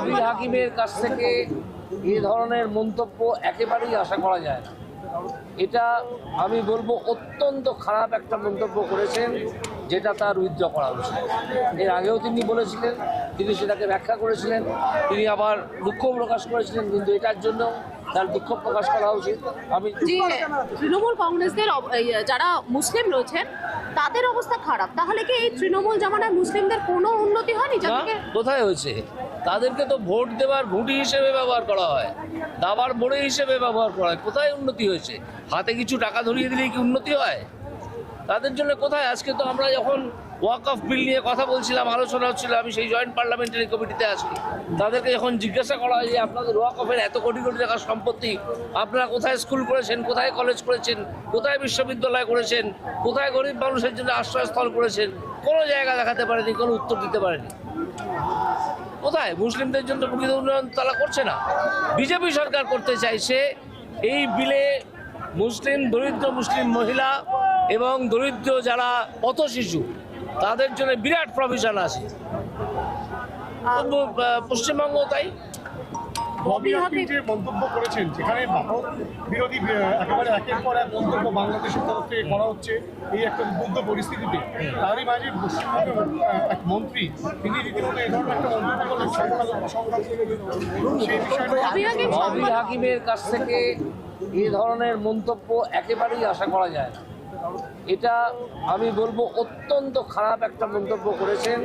নবীর হাকিমের কাছ থেকে এ ধরনের মন্তব্য একেবারেই আশা করা যায় না। এটা আমি বলব অত্যন্ত খারাপ একটা মন্তব্য করেছেন যেটা তার উইথড্র করা উচিত। এর আগেও তিনি বলেছিলেন তিনি সেটাকে ব্যাখ্যা করেছিলেন তিনি আবার দুঃখ প্রকাশ করেছিলেন কিন্তু এটার জন্য তার দুঃখ প্রকাশ করা উচিত। আমি তৃণমূল কংগ্রেসদের যারা মুসলিম রয়েছেন তাদের অবস্থা খারাপ। তাহলে কি এই তৃণমূল জামানায় মুসলিমদের কোনো উন্নতি হয়নি? কোথায় হয়েছে? তাদেরকে তো ভোট দেওয়ার ভুটি হিসেবে ব্যবহার করা হয়, দাবার মোড়ে হিসেবে ব্যবহার করা হয়। কোথায় উন্নতি হয়েছে? হাতে কিছু টাকা ধরিয়ে দিলেই কি উন্নতি হয়? তাদের জন্য কোথায়? আজকে তো আমরা যখন ওয়াক অফ বিল নিয়ে কথা বলছিলাম, আলোচনা হচ্ছিল, আমি সেই জয়েন্ট পার্লামেন্টারি কমিটিতে আছি। তাদেরকে যখন জিজ্ঞাসা করা হয় যে, আপনাদের ওয়াক অফের এত কোটি কোটি টাকার সম্পত্তি, আপনারা কোথায় স্কুল করেছেন? কোথায় কলেজ করেছেন? কোথায় বিশ্ববিদ্যালয় করেছেন? কোথায় গরিব মানুষের জন্য আশ্রয়স্থল করেছেন? কোনো জায়গা দেখাতে পারেনি, কোনো উত্তর দিতে পারেনি। কোথায়? মুসলিমদের জন্য প্রকৃত উন্নয়ন তারা করছে না। বিজেপি সরকার করতে চাইছে এই বিলে মুসলিম দরিদ্র মুসলিম মহিলা এবং দরিদ্র যারা পথ শিশু তাদের জন্য বিরাট প্রভিশন আছে। পশ্চিমবঙ্গ তাই। ববি হাকিম যে মন্তব্য করেছেন যেখানে ভারত বিরোধী একেবারে একের পর এক মন্তব্য বাংলাদেশের তরফ থেকে করা হচ্ছে এই একটা উদ্বুদ্ধ পরিস্থিতিতে। তারই মাঝে পশ্চিমবঙ্গের এক মন্ত্রী তিনি রীতিমতো এই ধরনের একটা মন্তব্য ববি হাকিমের কাছ থেকে এ ধরনের মন্তব্য একেবারেই আশা করা যায় না। এটা আমি বলব অত্যন্ত খারাপ একটা মন্তব্য করেছেন,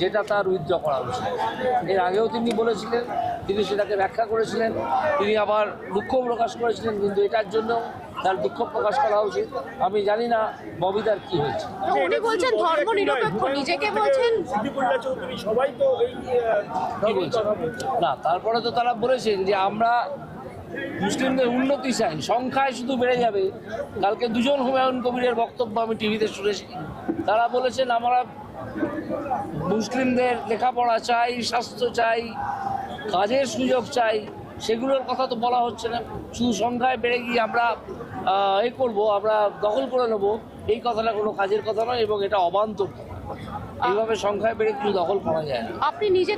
যেটা তার উইথড্র করা উচিত। এর আগেও তিনি বলেছিলেন, তিনি সেটাকে ব্যাখ্যা করেছিলেন, তিনি আবার দুঃখ প্রকাশ করেছিলেন, কিন্তু এটার জন্য তার দুঃখ প্রকাশ করা উচিত। আমি জানি না ববিতার কি হয়েছে। উনি বলছেন ধর্ম নিরপেক্ষ নিজেকে বলছেন সবাই তো? না তারপরে তো তারা বলেছেন যে আমরা মুসলিমদের উন্নতি চাই সংখ্যায় শুধু বেড়ে যাবে। কালকে দুজন হুমায়ুন কবিরের বক্তব্য আমি টিভিতে শুনেছি। তারা বলেছেন আমরা মুসলিমদের লেখাপড়া চাই স্বাস্থ্য চাই কাজের সুযোগ চাই সেগুলোর কথা তো বলা হচ্ছে না। সুসংখ্যায় সংখ্যায় বেড়ে গিয়ে আমরা এ করব আমরা দখল করে নেব। এই কথাটা কোনো কাজের কথা নয় এবং এটা অবান্তর। এইভাবে সংখ্যায় বেড়ে কিছু দখল করা যায় না। আপনি নিজে